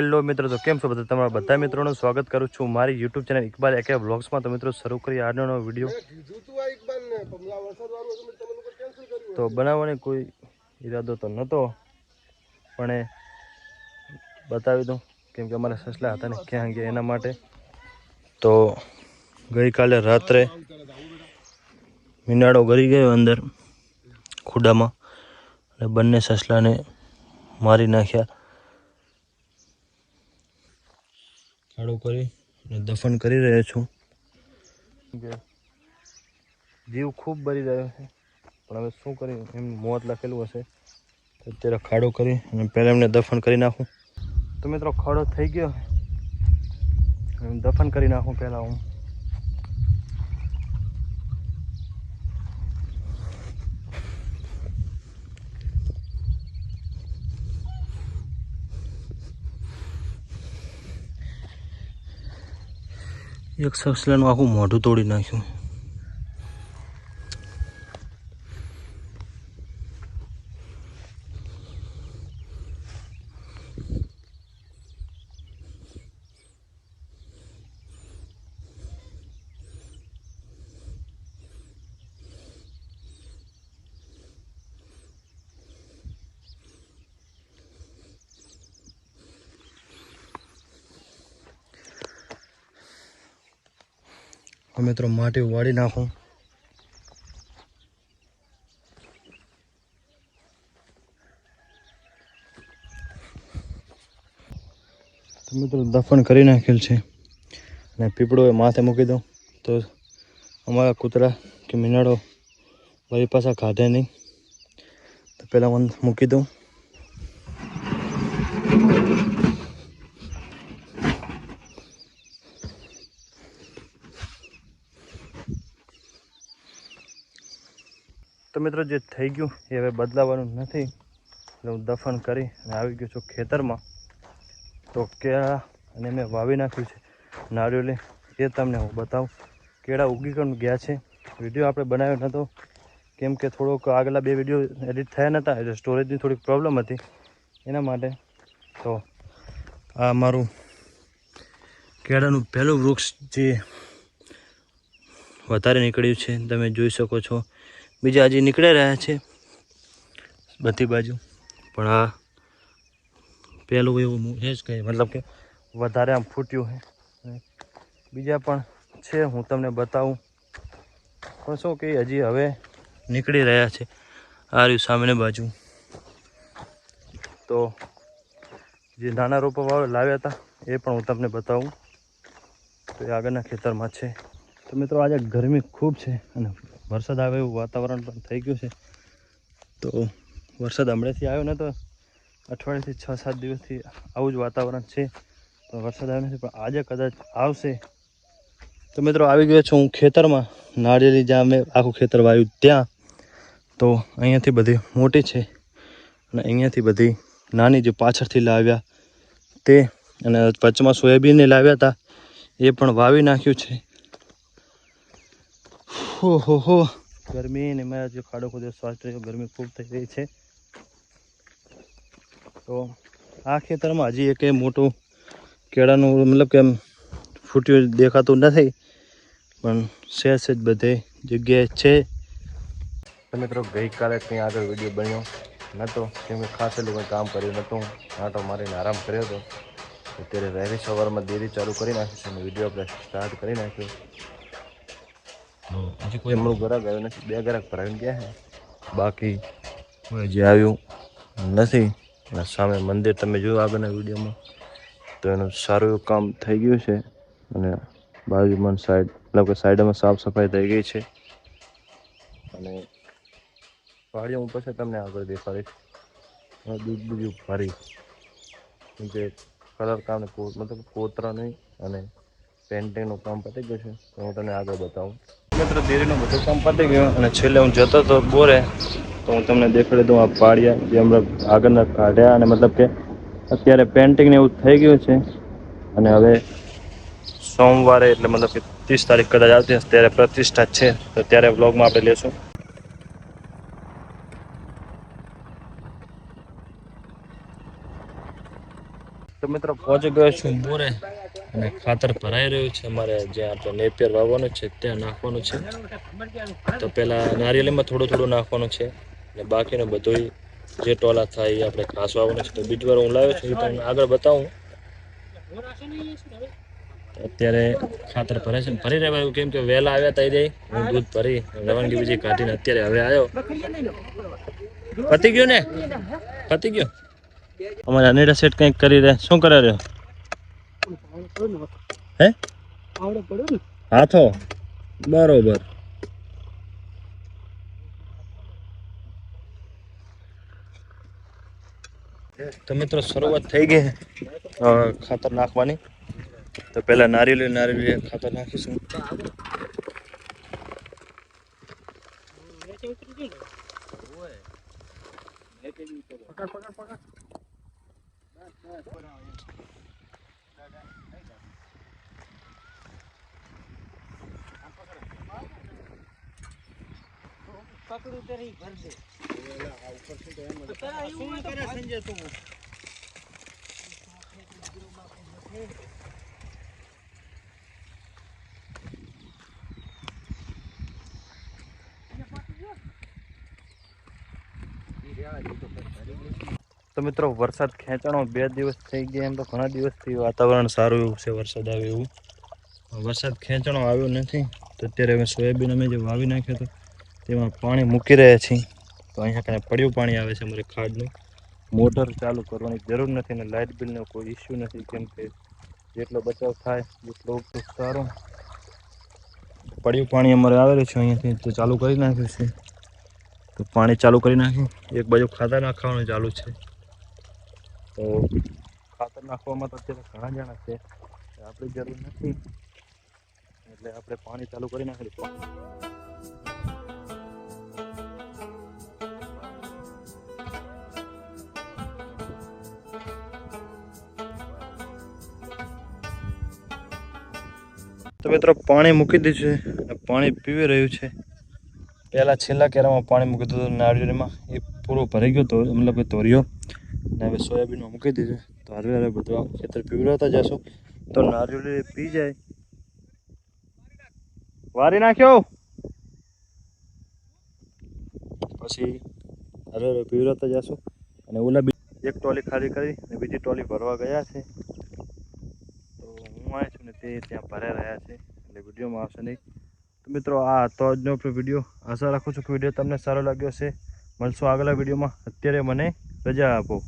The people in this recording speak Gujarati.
હેલો મિત્રો તો કેમ છો બધા? તમારા બધા મિત્રોનું સ્વાગત કરું છું મારી યુટ્યુબ ચેનલ ઇકબાલ એકે બ્લોગ્સમાં તો મિત્રો શરૂ કરી આજનો વીડિયો. તો બનાવવાની કોઈ ઈરાદો તો નહોતો પણ એ બતાવી દઉં કેમ કે અમારા સસલા હતા ને ક્યાં ગયા એના માટે. તો ગઈકાલે રાત્રે મીનાળો ગરી ગયો અંદર ખુડામાં અને બંને સસલાને મારી નાખ્યા. ખાડો કરી અને દફન કરી રહ્યો છું. જીવ ખૂબ બરી રહ્યો છે. પણ હવે શું કરી એમ મોત લખેલું હશે. તો અત્યારે ખાડો કરી અને પહેલાં એમને દફન કરી નાખું. તો મિત્રો, ખાડો થઈ ગયો. દફન કરી નાખું પહેલાં હું. એક સસલાનું આખું મોઢું તોડી નાખ્યું. હવે તો માટી વાળી નાખું. તો મિત્રો દફન કરી નાખેલ છે. અને પીપળો એ માથે મૂકી દઉં. તો અમારા કૂતરા કે મીનાળો વળી પાછા કાઢે નહીં. તો પહેલાં મૂકી દઉં. તો મિત્રો જે થઈ ગયું એ હવે બદલાવાનું નથી. એટલે હું દફન કરી અને આવી ગયો છું ખેતરમાં. તો કેળા અને મેં વાવી નાખ્યું છે નારિયેળી. એ તમને હું બતાવું. કેળા ઉગી પણ ગયા છે. વીડિયો આપણે બનાવ્યો નહોતો કેમ કે થોડોક આગલા બે વીડિયો એડિટ થયા નહોતા એટલે સ્ટોરેજની થોડીક પ્રોબ્લેમ હતી. એના માટે તો આ મારું કેળાનું પહેલું વૃક્ષ જે વધારે નીકળ્યું છે, તમે જોઈ શકો છો. બીજા હજી નીકળી રહ્યા છે બધી બાજુ. પણ આ પહેલું એવું એ જ કહે મતલબ કે વધારે આમ ફૂટ્યું છે બીજા પણ છે, હું તમને બતાવું. પણ શું કે હજી હવે નીકળી રહ્યા છે આ રહ્યું સામેની બાજુ. તો જે નાના રોપા લાવ્યા હતા, એ પણ હું તમને બતાવું. તો એ આગળના ખેતરમાં છે. તો મિત્રો, આજે ગરમી ખૂબ છે અને વરસાદ આવે એવું વાતાવરણ પણ થઈ ગયું છે. તો વરસાદ હમણાંથી આવ્યો ને તો અઠવાડિયાથી છ સાત દિવસથી આવું જ વાતાવરણ છે. તો વરસાદ આવ્યો નથી પણ આજે કદાચ આવશે. તો મિત્રો આવી ગયો છું હું ખેતરમાં. નાળિયેરી જ્યાં મેં આખું ખેતર વાવ્યું ત્યાં. તો અહીંયાથી બધી મોટી છે. અને અહીંયાથી બધી નાની જે પાછળથી લાવ્યા તે અને વચમાં સોયાબીનને લાવ્યા હતા. એ પણ વાવી નાખ્યું છે. હો હો હો. ગરમી ને મેં જે ખાડો ખોદ્યો સ્વાસ્થ્ય રહ્યો ગરમી ખૂબ થઈ રહી છે. તો આ ખેતરમાં હજી એક મોટું કેળાનું મતલબ કે ફૂટ્યું દેખાતું નથી પણ છે છે જ બધે જગ્યાએ છે. તો મિત્રો ગઈકાલે ત્યાં આગળ વીડિયો બન્યો નહોતો કેમ કે ખાસ એટલું કંઈ કામ કર્યું નહોતું. આંટો મારીને આરામ કર્યો હતો. અત્યારે વહેલી સવારમાં દેરી ચાલુ કરી નાખી છે અને વીડિયો આપણે સ્ટાર્ટ કરી નાખ્યો. હજી કોઈ હમણાં ઘરાક આવ્યો નથી. બે ગ્રાહક ભરાઈને ગયા છે. બાકી કોઈ હજી આવ્યું નથી. અને સામે મંદિર તમે જોયું આગળના વિડીયોમાં? તો એનું સારું એવું કામ થઈ ગયું છે. અને બાજુમાં સાઈડ મતલબ કે સાઈડમાં સાફ સફાઈ થઈ ગઈ છે. અને પહાડીઓ ઉપર પછી તમને આગળ દેખાડીશ. દૂધ બીજું ફરી. કેમ કે કલર કામ મતલબ કોતરા મતલબ કોતરાનું અને પેન્ટિંગનું કામ પતી ગયું છે. તો હું તમને આગળ બતાવું. મિત્ર ધીરેનું બધું કામ પતી ગયું અને છેલ્લે હું જતો હતો બોરે તો હું તમને દેખાડી દઉં આ પાડ્યા જે હમણાં આગળના કાઢ્યા અને મતલબ કે અત્યારે પેન્ટિંગ ને એવું થઈ ગયું છે. અને હવે સોમવારે એટલે મતલબ કે ત્રીસ તારીખ કદાચ આવતી હશે ત્યારે પ્રતિષ્ઠા છે. તો ત્યારે વ્લોગમાં આપણે લેશું. તો મિત્રો પહોંચી ગયો છું બોરે. અને ખાતર ભરાઈ રહ્યું છે અમારે જ્યાં આપણે નેપિયર વાવવાનું છે, ત્યાં નાખવાનું છે. તો પહેલાં નારિયેળીમાં થોડું થોડું નાખવાનું છે અને બાકીનું બધું જે ટોલા થાય એ આપણે ઘાસ વાવવાનું છે. તો બીજી વાર હું લાવ્યો છું, એ તમને આગળ બતાવું. અત્યારે ખાતર ભરે છે ભરી રહેવાયું કેમ કે વહેલા આવ્યા તઈ જઈ હું દૂધ ભરી રવાનગી બીજી કાઢીને અત્યારે હવે આવ્યો. પતી ગયું ને? પતી ગયું? અમારે અનિરા સેટ કંઈક કરી રહ્યા શું કરે રહ્યો? હે? હાથો? બરોબર. તો મિત્રો શરૂઆત થઈ ગઈ ખાતર નાખવાની. તો પહેલા નારિયેળ નારિયેળ ખાતર નાખીશું. તો મિત્રો વરસાદ ખેંચાણો બે દિવસ થઈ ગયા એમ તો ઘણા દિવસથી વાતાવરણ સારું એવું છે વરસાદ આવે એવું. વરસાદ ખેંચાણો આવ્યો નથી તો અત્યારે અમે સોયાબીન અમે જે વાવી નાખ્યો હતો તેમાં પાણી મૂકી રહ્યા છીએ. તો અહીંયા કાંઈ પડ્યું પાણી આવે છે અમારે ખાડનું. મોટર ચાલુ કરવાની જરૂર નથી અને લાઇટ બિલનો કોઈ ઇસ્યુ નથી. કેમ કે જેટલો બચાવ થાય, એટલો સારો. પડ્યું પાણી અમારે આવેલું છે અહીંયાથી, તો ચાલુ કરી નાખ્યું છે. તો પાણી ચાલુ કરી નાખ્યું. એક બાજુ ખાતર નાખવાનું ચાલુ છે. તો ખાતર નાખવામાં તો અત્યારે ઘણા જણા છે. આપણી જરૂર નથી. એટલે આપણે પાણી ચાલુ કરી નાખેલું તો મિત્રો પાણી મૂકી દીધું છે અને પાણી પીવી રહ્યું છે. પહેલાં છેલ્લા કેરામાં પાણી મૂકી દીધું નાળિયેરમાં એ પૂરો ભરાઈ ગયો તો મતલબ કે તોર્યો. અને હવે સોયાબીનમાં મૂકી દીધું. તો હારવે હારે બધું ખેતર પીવડાવતા જશો તો નારિયેળ પી જાય. વારી નાખ્યો. પછી હરે હારે પીવડાવતા જશો અને ઓલા એક ટોલી ખાલી કરી અને બીજી ટોલી ભરવા ગયા છે. તો છું ને તે ત્યાં ભરાઈ રહ્યા છે. એટલે વિડીયોમાં આવશે નહીં. તો મિત્રો, આ હતો આજનો વીડિયો. આશા રાખું છું કે વીડિયો તમને સારો લાગ્યો હશે. મળશું આગલા વિડીયોમાં. અત્યારે મને રજા આપો.